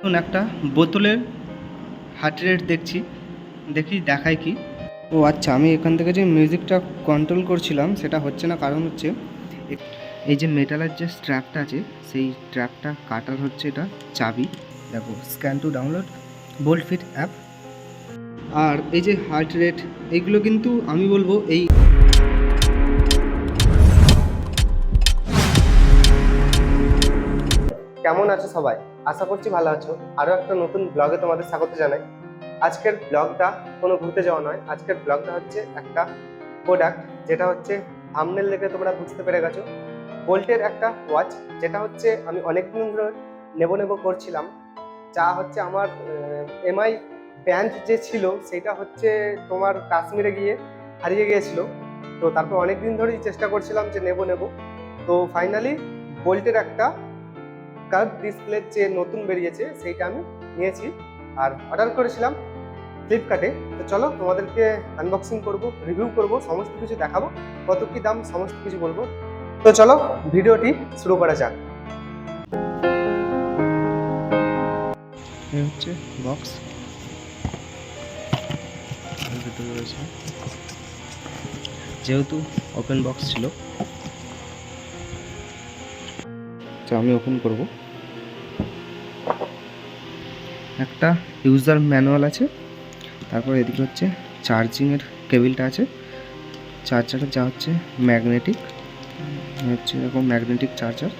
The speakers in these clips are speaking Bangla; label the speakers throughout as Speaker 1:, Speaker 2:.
Speaker 1: এখন একটা বোতলের হার্ট রেট দেখছি। দেখি দেখায় কি। ও আচ্ছা আমি এখান থেকে যে মিউজিকটা কন্ট্রোল করছিলাম, সেটা হচ্ছে না, কারণ হচ্ছে এই যে মেটালের যে স্ট্র্যাপটা আছে, সেই স্ট্র্যাপটা কাটার হচ্ছে এটা চাবি। দেখো scan to download Boult Fit app আর এই যে হার্ট রেট এইগুলো কিন্তু আমি বলব এই
Speaker 2: কেমন আছো সবাই? আশা করছি ভালো আছো। আরও একটা নতুন ব্লগে তোমাদের স্বাগত জানাই। আজকের ব্লগটা কোনো ঘুরতে যাওয়া নয়। আজকের ব্লগটা হচ্ছে একটা প্রোডাক্ট যেটা হচ্ছে থামনেল দেখে তোমরা বুঝতে পেরে গেছো। বোল্টের একটা ওয়াচ যেটা হচ্ছে আমি অনেক দিন ধরে নেব নেব করছিলাম। যা হচ্ছে আমার এমআই ব্যান্ড যে ছিল, সেটা হচ্ছে তোমার কাশ্মীরে গিয়ে হারিয়ে গিয়েছিল। তো তারপর অনেক দিন ধরেই চেষ্টা করছিলাম যে নেব নেব। তো ফাইনালি বোল্টের একটা কার্ভ ডিসপ্লে যে নতুন বেরিয়েছে, সেইটা আমি নিয়েছি। আর অর্ডার করেছিলাম ফ্লিপকার্টে। তো চলো, তোমাদেরকে আনবক্সিং করব রিভিউ করব, সমস্ত কিছু দেখাবো, কত কি দাম, সমস্ত কিছু বলব। তো চলো, ভিডিওটি শুরু করা যাক।
Speaker 1: হচ্ছে বক্স যেহেতু ওপেন বক্স ছিল তো আমি ওপেন করব। একটা ইউজার ম্যানুয়াল আছে, তারপর এদিকে হচ্ছে চার্জিংয়ের কেবিলটা আছে। চার্জার যা হচ্ছে ম্যাগনেটিক হচ্ছে এরকম ম্যাগনেটিক চার্জার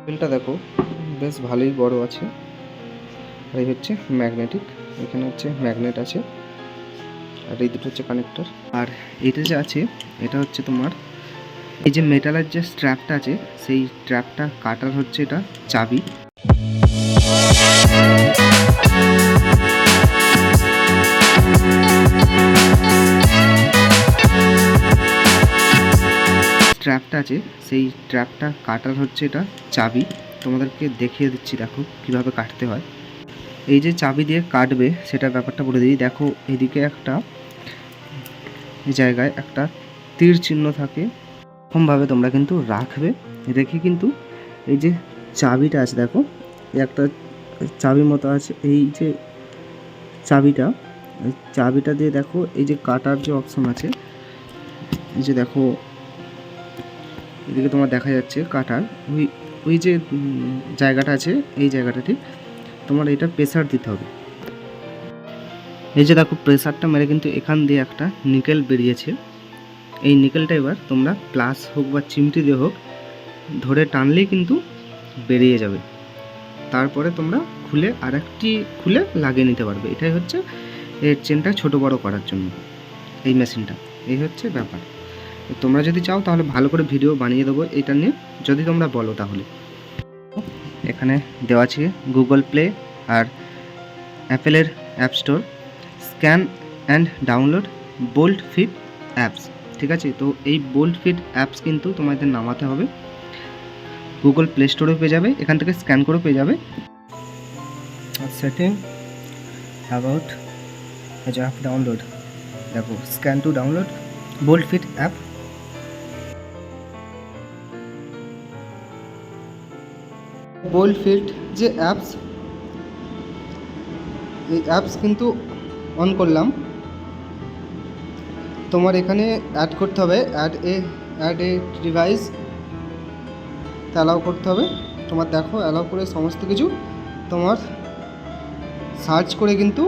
Speaker 1: কেবিলটা দেখো, বেশ ভালোই বড় আছে। আর এই হচ্ছে ম্যাগনেটিক এখানে হচ্ছে ম্যাগনেট আছে। আর এই দুটো হচ্ছে কানেক্টর আর এটা যে আছে, এটা হচ্ছে তোমার এই যে মেটালের যে স্ট্র্যাপটা আছে, সেই স্ট্র্যাপটা কাটার হচ্ছে এটা চাবি। স্ট্র্যাপটা আছে, সেই স্ট্র্যাপটা কাটার হচ্ছে এটা চাবি। তোমাদেরকে দেখিয়ে দিচ্ছি, দেখো কীভাবে কাটতে হয়। এই যে চাবি দিয়ে কাটবে সেটা ব্যাপারটা বলে দিই। দেখো, এদিকে একটা জায়গায় একটা তীর চিহ্ন থাকে এরকমভাবে তোমরা কিন্তু রাখবে। রেখে কিন্তু এই যে চাবিটা আছে, দেখো একটা চাবির মতো আছে। এই যে চাবিটা চাবিটা দিয়ে দেখো, এই যে কাটার যে অপশন আছে, এই যে দেখো, এদিকে তোমার দেখা যাচ্ছে কাটার। ওই ওই যে জায়গাটা আছে, এই জায়গাটা ঠিক, তোমার এটা প্রেসার দিতে হবে। এই যে দেখো প্রেসারটা মেরে কিন্তু এখান দিয়ে একটা নিকেল বেরিয়েছে। এই নিকেলটা এবার তোমরা প্লাস হোক বা চিমটি দিয়ে হোক ধরে টানলেই কিন্তু বেরিয়ে যাবে। তারপরে তোমরা খুলে আরেকটি খুলে লাগিয়ে নিতে পারবে। এটাই হচ্ছে এর চেনটা ছোট বড় করার জন্য এই মেশিনটা। এই হচ্ছে ব্যাপার। তোমরা যদি চাও তাহলে ভালো করে ভিডিও বানিয়ে দেবো এটা নিয়ে। যদি তোমরা বলো তাহলে। এখানে দেওয়া আছে গুগল প্লে আর অ্যাপেলের app store. Scan and download Boult Fit apps. ঠিক আছে? তো এই বোল্ট ফিট অ্যাপস কিন্তু তোমাদের নামাতে হবে। গুগল প্লে স্টোরেও পেয়ে যাবে, এখান থেকে স্ক্যান করেও পেয়ে যাবে। সেটিং অ্যাবাউট অ্যাপ ডাউনলোড দেখো scan to download Boult Fit app Boult Fit যে অ্যাপস এই অ্যাপস কিন্তু অন করলাম। তোমার এখানে অ্যাড করতে হবে add a add a device allow করতে হবে। তোমার দেখো অ্যালাউ করে সমস্ত কিছু তোমার সার্চ করে কিন্তু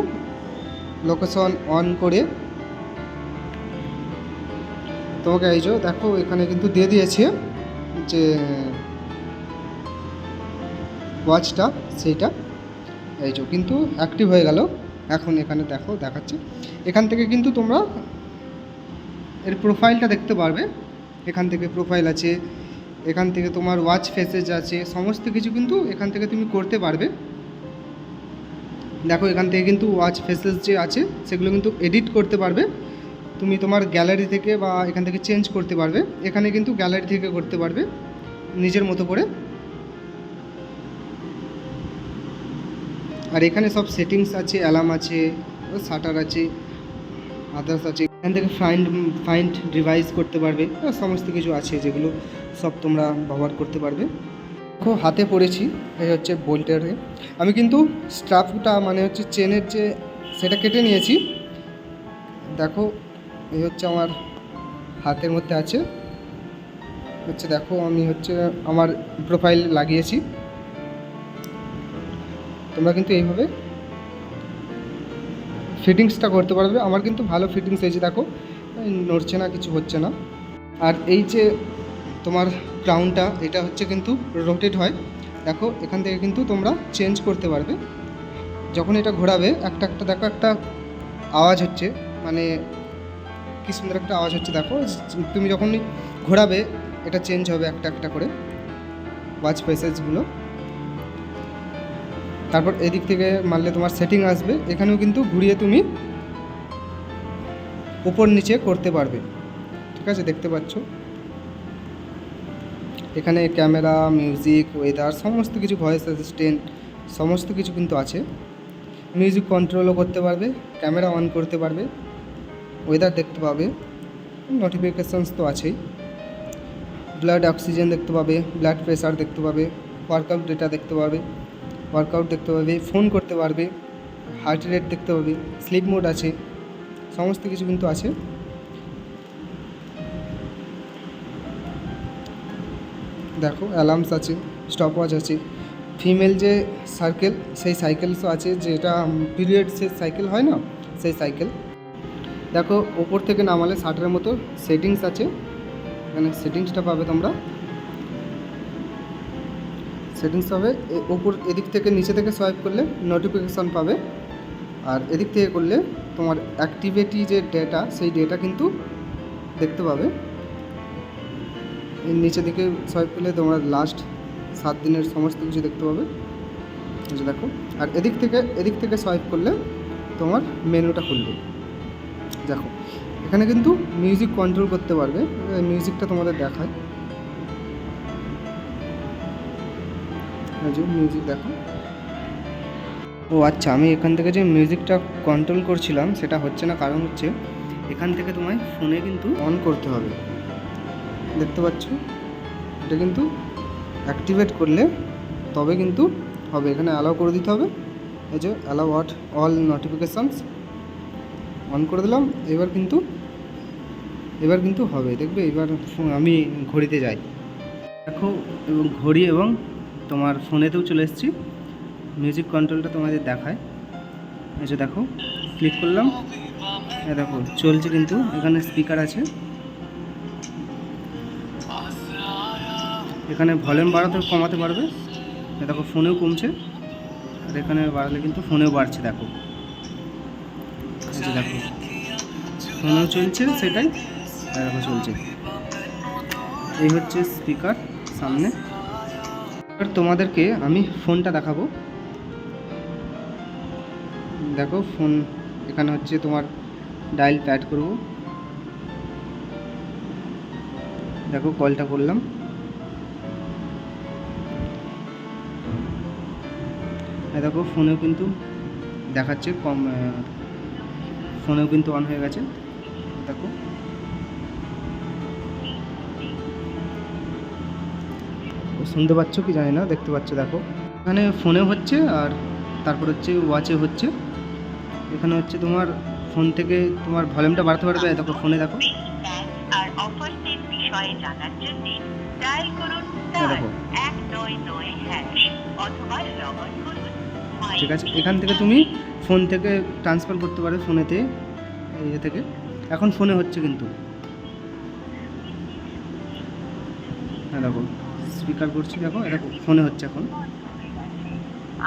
Speaker 1: লোকেশন অন করে তোমাকে এই যে দেখো এখানে কিন্তু দিয়ে দিয়েছে যে ওয়াচটা সেইটা। এই যে কিন্তু অ্যাক্টিভ হয়ে গেল। এখন এখানে দেখো দেখাচ্ছে। এখান থেকে কিন্তু তোমরা এর প্রোফাইলটা দেখতে পারবে। এখান থেকে প্রোফাইল আছে, এখান থেকে তোমার ওয়াচ ফেসেজ আছে, সমস্ত কিছু কিন্তু এখান থেকে তুমি করতে পারবে। দেখো, এখান থেকে কিন্তু ওয়াচ ফেসেস যে আছে, সেগুলো কিন্তু এডিট করতে পারবে। তুমি তোমার গ্যালারি থেকে বা এখান থেকে চেঞ্জ করতে পারবে। এখানে কিন্তু গ্যালারি থেকে করতে পারবে, নিজের মতো করে। আর এখানে সব সেটিংস আছে অ্যালার্ম আছে শাটার আছে আদার্স আছে। এখান থেকে ফাইন্ড ফাইন্ড ডিভাইস করতে পারবে। সমস্ত কিছু আছে যেগুলো সব তোমরা ব্যবহার করতে পারবে। দেখো, হাতে পড়েছি, এই হচ্ছে বোল্টের আমি কিন্তু স্ট্রাফটা মানে হচ্ছে চেনের যে, সেটা কেটে নিয়েছি। দেখো, এই হচ্ছে আমার হাতের মধ্যে আছে। হচ্ছে দেখো, আমি হচ্ছে আমার প্রোফাইল লাগিয়েছি। তোমরা কিন্তু এইভাবে ফিটিংসটা করতে পারবে। আমার কিন্তু ভালো ফিটিংস হয়েছে দেখো নড়ছে না, কিছু হচ্ছে না। আর এই যে তোমার ক্রাউনটা এটা হচ্ছে কিন্তু রোটেট হয়। দেখো, এখান থেকে কিন্তু তোমরা চেঞ্জ করতে পারবে। যখন এটা ঘোরাবে, একটা একটা, দেখো, একটা আওয়াজ হচ্ছে। মানে কি সুন্দর একটা আওয়াজ হচ্ছে, দেখো। তুমি যখনই ঘোরাবে, এটা চেঞ্জ হবে একটা একটা করে। ওয়াচ পেসেজগুলো তারপর এদিক থেকে মারলে তোমার সেটিং আসবে। এখানেও কিন্তু ঘুরিয়ে তুমি উপর নিচে করতে পারবে। ঠিক আছে? দেখতে পাচ্ছ? এখানে ক্যামেরা মিউজিক ওয়েদার সমস্ত কিছু ভয়েস অ্যাসিস্ট্যান্ট সমস্ত কিছু কিন্তু আছে। মিউজিক কন্ট্রোলও করতে পারবে ক্যামেরা অন করতে পারবে ওয়েদার দেখতে পাবে নোটিফিকেশানস তো আছেই। ব্লাড অক্সিজেন দেখতে পাবে ব্লাড প্রেশার দেখতে পাবে ওয়ার্কআউট ডেটা দেখতে পাবে। ওয়ার্কআউট দেখতে পাবে ফোন করতে পারবে হার্ট রেট দেখতে পাবে স্লিপ মোড আছে, সমস্ত কিছু কিন্তু আছে। দেখো অ্যালার্মস আছে স্টপ ওয়াচ আছে ফিমেল যে সার্কেল সেই সাইকেলসও আছে, যেটা পিরিয়ডসের সাইকেল হয় না, সেই সাইকেল দেখো, ওপর থেকে নামালে ষাটের মতো সেটিংস আছে, এখানে সেটিংসটা পাবে তোমরা। সেটিংস হবে। ওপর এদিক থেকে নিচে থেকে সোয়াইপ করলে নোটিফিকেশান পাবে। আর এদিক থেকে করলে তোমার অ্যাক্টিভিটি যে ডেটা সেই ডেটা কিন্তু দেখতে পাবে। নিচে দিকে সোয়াইপ করলে তোমরা লাস্ট সাত দিনের সমস্ত কিছু দেখতে পাবে। যে দেখো। আর এদিক থেকে এদিক থেকে সোয়াইপ করলে তোমার মেনুটা খুলবে। দেখো। এখানে কিন্তু মিউজিক কন্ট্রোল করতে পারবে। মিউজিকটা তোমাদের দেখায়। মিউজিক দেখো। ও আচ্ছা আমি এখান থেকে যে মিউজিকটা কন্ট্রোল করছিলাম, সেটা হচ্ছে না, কারণ হচ্ছে এখান থেকে তোমায় ফোনে কিন্তু অন করতে হবে। দেখতে পাচ্ছ? এটা কিন্তু অ্যাক্টিভেট করলে তবে কিন্তু হবে। এখানে অ্যালাউ করে দিতে হবে। এই যে allow what all notifications on করে দিলাম। এবার কিন্তু এবার কিন্তু হবে। দেখবে, এবার আমি ঘড়িতে যাই। দেখো, এবং ঘড়ি এবং তোমার ফোনেতেও চলে এসেছি। মিউজিক কন্ট্রোলটা তোমাদের দেখায়। যে দেখো ক্লিক করলাম। দেখো, চলছে কিন্তু। এখানে স্পিকার আছে। এখানে ভলিউম বাড়াতে কমাতে পারবে। দেখো, ফোনেও কমছে। আর এখানে বাড়ালে কিন্তু ফোনেও বাড়ছে, দেখো। দেখো, ফোনেও চলছে সেটাই দেখো চলছে। এই হচ্ছে স্পিকার সামনে। এবার তোমাদেরকে আমি ফোনটা দেখাবো। দেখো, ফোন এখানে হচ্ছে তোমার ডায়াল প্যাড করব। দেখো, কলটা করলাম। দেখো, ফোনেও কিন্তু দেখাচ্ছে, কম ফোনেও কিন্তু অন হয়ে গেছে। দেখো। শুনতে পাচ্ছ কি জানি না, দেখতে পাচ্ছ, দেখো। এখানে ফোনে হচ্ছে আর তারপর হচ্ছে ওয়াচে হচ্ছে। এখানে হচ্ছে তোমার ফোন থেকে তোমার ভলিউমটা বাড়াতে পারবে এই দেখো। ফোনে দেখো। ঠিক আছে, এখান থেকে তুমি ফোন থেকে ট্রান্সফার করতে পারবে ফোনেতে ইয়ে থেকে। এখন ফোনে হচ্ছে কিন্তু। হ্যাঁ দেখো। স্পিকার করছি দেখো এটা ফোনে হচ্ছে এখন।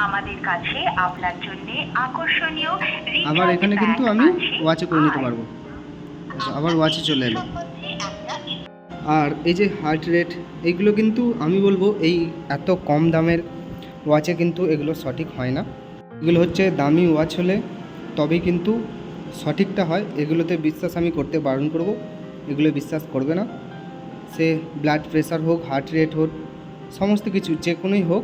Speaker 3: আমাদের কাছে আপনার জন্য আকর্ষণীয়
Speaker 1: আবার এখানে কিন্তু আমি ওয়াচে করে নিতে পারব। আচ্ছা, আবার ওয়াচে চলে এলো। আর এই যে হার্ট রেট এইগুলো কিন্তু আমি বলব এই এত কম দামের ওয়াচে কিন্তু এগুলো সঠিক হয় না। এগুলো হচ্ছে দামি ওয়াচ হলে তবেই কিন্তু সঠিকটা হয়। এগুলোতে বিশ্বাস আমি করতে বারণ করব। এগুলো বিশ্বাস করবে না। সে ব্লাড প্রেশার হোক হার্ট রেট হোক, সমস্ত কিছু, যে কোনোই হোক,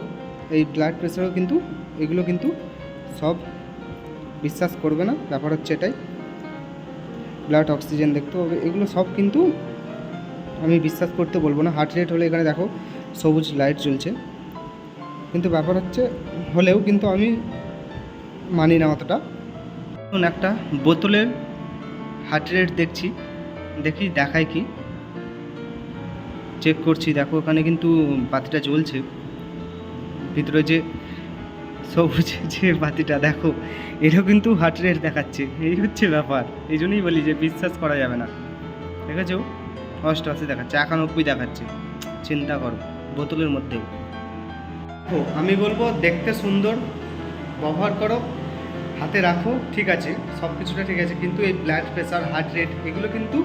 Speaker 1: এই ব্লাড প্রেশারও কিন্তু, এগুলো কিন্তু সব বিশ্বাস করবে না। ব্যাপার হচ্ছে এটাই। ব্লাড অক্সিজেন দেখতে হবে, এগুলো সব কিন্তু আমি বিশ্বাস করতে বলব না। হার্ট রেট হলে এখানে দেখো, সবুজ লাইট জ্বলছে। কিন্তু ব্যাপার হচ্ছে, হলেও কিন্তু আমি মানি না অতটা। একটা বোতলের হার্ট রেট দেখছি, দেখি দেখায় কি। চেক করছি, দেখো ওখানে কিন্তু বাতিটা জ্বলছে। ভিতরে যে সবুজ যে বাতিটা, দেখো এটাও কিন্তু হার্ট রেট দেখাচ্ছে। এই হচ্ছে ব্যাপার, এই জন্যই বলি যে বিশ্বাস করা যাবে না। ঠিক দেখেছ অষ্টআশি দেখাচ্ছে, একানব্বই দেখাচ্ছে। চিন্তা করো, বোতলের মধ্যেও। ও আমি বলব দেখতে সুন্দর, ব্যবহার করো, হাতে রাখো, ঠিক আছে সব কিছুটা ঠিক আছে, কিন্তু এই ব্লাড প্রেশার হার্ট রেট এগুলো কিন্তু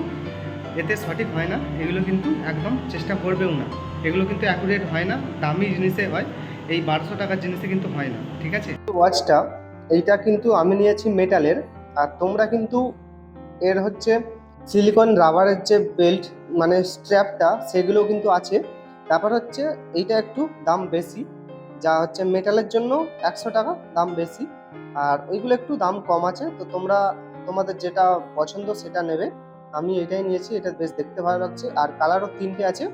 Speaker 1: এতে সঠিক হয় না, এগুলো কিন্তু একদম চেষ্টা করবেও না। এগুলো কিন্তু অ্যাকুরেট হয় না, দামি জিনিসে হয়, এই বারোশো টাকার জিনিসে কিন্তু হয় না, ঠিক আছে?
Speaker 2: ওয়াচটা এইটা কিন্তু আমি নিয়েছি মেটালের আর তোমরা কিন্তু এর হচ্ছে সিলিকন রাবারের যে বেল্ট মানে স্ট্র্যাপটা সেগুলো কিন্তু আছে। ব্যাপার হচ্ছে, এইটা একটু দাম বেশি, যা হচ্ছে মেটালের জন্য একশো টাকা দাম বেশি। আর ওইগুলো একটু দাম কম আছে, তো তোমরা, তোমাদের যেটা পছন্দ সেটা নেবে। আমি এটাই নিয়েছি, এটা বেশ দেখতে ভালো লাগছে। আর কালারও তিনটে আছে,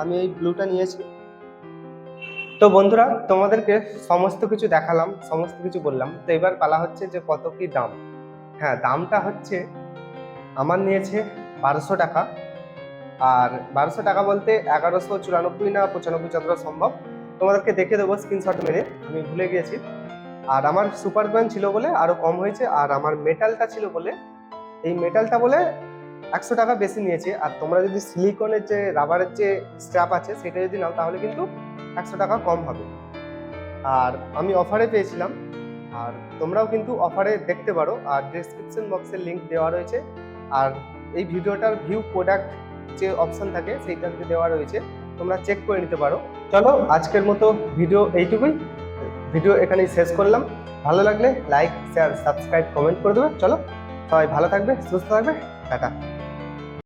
Speaker 2: আমি এই ব্লুটা নিয়েছি। তো বন্ধুরা, তোমাদেরকে সমস্ত কিছু দেখালাম, সমস্ত কিছু বললাম। তো এবার পালা হচ্ছে যে কত কি দাম। হ্যাঁ দামটা হচ্ছে, আমার নিয়েছে বারোশো টাকা। আর বারোশো টাকা বলতে এগারোশো চুরানব্বই না পঁচানব্বই যতটা সম্ভব। তোমাদেরকে দেখে দেবো স্ক্রিনশট মেরে, আমি ভুলে গিয়েছি। আর আমার সুপার কয়েন ছিল বলে আরও কম হয়েছে, আর আমার মেটালটা ছিল বলে, এই মেটালটা বলে একশো টাকা বেশি নিয়েছে। আর তোমরা যদি সিলিকনের যে রাবারের যে স্ট্র্যাপ আছে, সেটা যদি নাও, তাহলে কিন্তু একশো টাকা কম হবে। আর আমি অফারে পেয়েছিলাম। আর তোমরাও কিন্তু অফারে দেখতে পারো। আর ডেসক্রিপশন বক্সের লিঙ্ক দেওয়া রয়েছে। আর এই ভিডিওটার ভিউ প্রোডাক্ট যে অপশন থাকে সেইটাতে দেওয়া রয়েছে। তোমরা চেক করে নিতে পারো। চলো, আজকের মতো ভিডিও এইটুকুই। ভিডিও এখানেই শেষ করলাম। ভালো লাগলে লাইক শেয়ার সাবস্ক্রাইব কমেন্ট করে দেবে। চলো, সবাই ভালো থাকবে, সুস্থ থাকবে। টাটা।